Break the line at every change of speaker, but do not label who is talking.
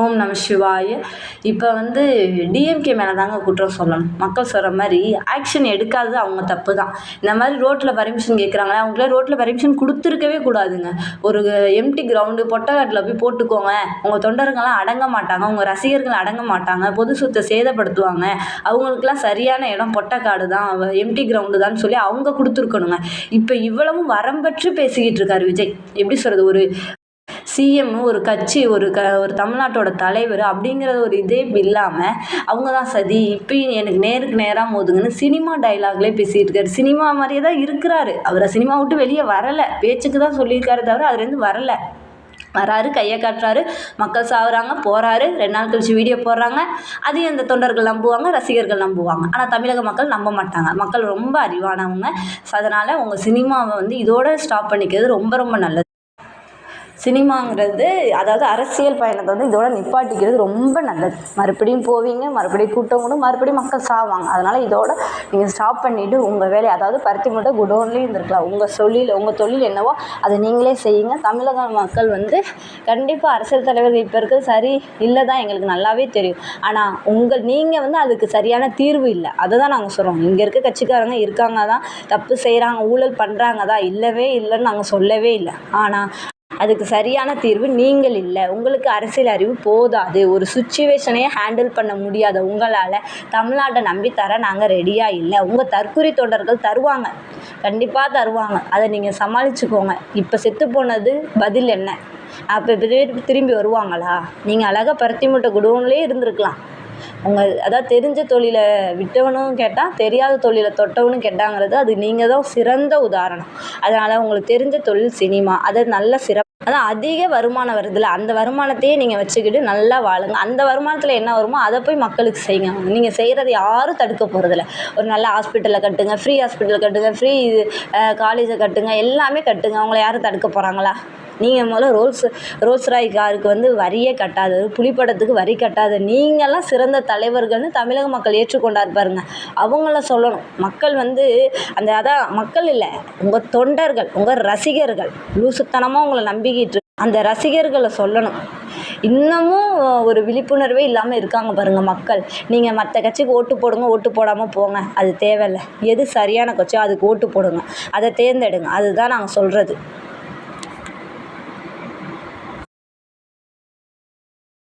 ஓம் நம சிவாய. இப்போ வந்து டிஎம்கே மேலே தாங்க குற்றம் சொல்லணும். மக்கள் சொல்கிற மாதிரி ஆக்ஷன் எடுக்காதது அவங்க தப்பு தான் இந்த மாதிரி ரோட்டில் பர்மிஷன் கேட்குறாங்களே அவங்களே ரோட்டில் பர்மிஷன் கொடுத்துருக்கவே கூடாதுங்க. ஒரு எம்டி கிரவுண்டு பொட்டக்காட்டில் போய் போட்டுக்கோங்க. உங்கள் தொண்டர்கள்லாம் அடங்க மாட்டாங்க உங்கள் ரசிகர்கள் அடங்க மாட்டாங்க பொது சொத்தை சேதப்படுத்துவாங்க. அவங்களுக்குலாம் சரியான இடம் பொட்டக்காடு தான் எம்டி கிரவுண்டு தான் சொல்லி அவங்க கொடுத்துருக்கணுங்க. இப்போ இவ்வளவும் வரம்பற்று பேசிக்கிட்டு இருக்காரு விஜய். எப்படி சொல்கிறது ஒரு சிஎம் ஒரு கட்சி ஒரு க ஒரு தமிழ்நாட்டோட தலைவர் அப்படிங்கிற ஒரு இதே இல்லாமல் அவங்க தான் சதி. இப்பயும் எனக்கு நேருக்கு நேராக மோதுங்கன்னு சினிமா டைலாக்லேயே பேசிகிட்டு இருக்காரு. சினிமா மாதிரியே தான் இருக்கிறாரு. அவரை சினிமா விட்டு வெளியே வரலை. பேச்சுக்கு தான் சொல்லியிருக்காரு தவிர அதுலேருந்து வரலை. வராரு கையை காட்டுறாரு மக்கள் சாகுறாங்க போகிறாரு ரெண்டு நாள் கழிச்சு வீடியோ போடுறாங்க. அதையும் அந்த தொண்டர்கள் நம்புவாங்க ரசிகர்கள் நம்புவாங்க. ஆனால் தமிழக மக்கள் நம்ப மாட்டாங்க. மக்கள் ரொம்ப அறிவானவங்க. ஸோ அதனால் உங்கள் சினிமாவை வந்து இதோட ஸ்டாப் பண்ணிக்கிறது ரொம்ப ரொம்ப நல்லது. சினிமாங்கிறது அதாவது அரசியல் பயணத்தை வந்து இதோட நிப்பாட்டிக்கிறது ரொம்ப நல்லது. மறுபடியும் போவீங்க மறுபடியும் கூட்டம் கூடும் மறுபடியும் மக்கள் சாவாங்க. அதனால் இதோட நீங்கள் ஸ்டாப் பண்ணிவிட்டு உங்கள் வேலையை அதாவது பருத்தி மூட்டை குடோன்லேயும் இருந்திருக்கலாம். உங்கள் தொழில் உங்கள் தொழில் என்னவோ அதை நீங்களே செய்யுங்க. தமிழக மக்கள் வந்து கண்டிப்பாக அரசியல் தலைவர்கள் இப்போ இருக்கிறது சரி இல்லை தான் எங்களுக்கு நல்லாவே தெரியும். ஆனால் உங்கள் நீங்கள் வந்து அதுக்கு சரியான தீர்வு இல்லை. அதை தான் நாங்கள் சொல்கிறோம் இங்கே இருக்க கட்சிக்காரங்க இருக்காங்க தான் தப்பு செய்கிறாங்க ஊழல் பண்ணுறாங்க தான் இல்லவே இல்லைன்னு நாங்கள் சொல்லவே இல்லை. ஆனால் அதுக்கு சரியான தீர்வு நீங்கள் இல்லை. உங்களுக்கு அரசியல் அறிவு போதாது. ஒரு சுச்சுவேஷனையே ஹேண்டில் பண்ண முடியாத உங்களால் தமிழ்நாட்டை நம்பி தர நாங்கள் ரெடியாக இல்லை. உங்கள் தற்குறி தொண்டர்கள் தருவாங்க. கண்டிப்பாக தருவாங்க. அதை நீங்கள் சமாளிச்சுக்கோங்க. இப்போ செத்து போனது பதில் என்ன? அப்போ திரும்பி வருவாங்களா? நீங்கள் அழகாக பருத்தி மூட்டை குடோன்லேயே இருந்திருக்கலாம். உங்கள் அதாவது தெரிஞ்ச தொழிலை விட்டவனும் கேட்டால் தெரியாத தொழிலை தொட்டவனும் கேட்டாங்கிறது அது நீங்கள் தான் சிறந்த உதாரணம். அதனால் உங்களுக்கு தெரிஞ்ச தொழில் சினிமா அதை நல்ல சிறப்பு அதான் அதிக வருமானம் வருதுல்ல. அந்த வருமானத்தையே நீங்கள் வச்சுக்கிட்டு நல்லா வாழுங்க. அந்த வருமானத்தில் என்ன வருமோ அதை போய் மக்களுக்கு செய்யுங்க. நீங்கள் செய்கிறத யாரும் தடுக்க போகிறதில்ல ஒரு நல்ல ஹாஸ்பிட்டலில் கட்டுங்க ஃப்ரீ ஹாஸ்பிட்டல் கட்டுங்க ஃப்ரீ காலேஜை கட்டுங்க எல்லாமே கட்டுங்க. அவங்கள யாரும் தடுக்க போகிறாங்களா நீங்கள் முதல்ல ரோல்ஸ் ரோல்ஸ் ராய் காருக்கு வந்து வரியே கட்டாது. புலிப்படத்துக்கு வரி கட்டாது. நீங்கள்லாம் சிறந்த தலைவர்கள்னு தமிழக மக்கள் ஏற்றுக்கொண்டார் பாருங்க. அவங்கள சொல்லணும். மக்கள் வந்து அந்த அதான் மக்கள் இல்லை. உங்கள் தொண்டர்கள் உங்கள் ரசிகர்கள் லூசுத்தனமாக உங்களை நம்பிக்கிட்டு அந்த ரசிகர்களை சொல்லணும். இன்னமும் ஒரு விழிப்புணர்வே இல்லாமல் இருக்காங்க பாருங்கள் மக்கள். நீங்கள் மற்ற கட்சிக்கு ஓட்டு போடுங்க ஓட்டு போடாமல் போங்க. அது தேவையில்லை. எது சரியான கட்சியோ அதுக்கு ஓட்டு போடுங்க. அதை தேர்ந்தெடுங்க. அதுதான் நாங்கள் சொல்கிறது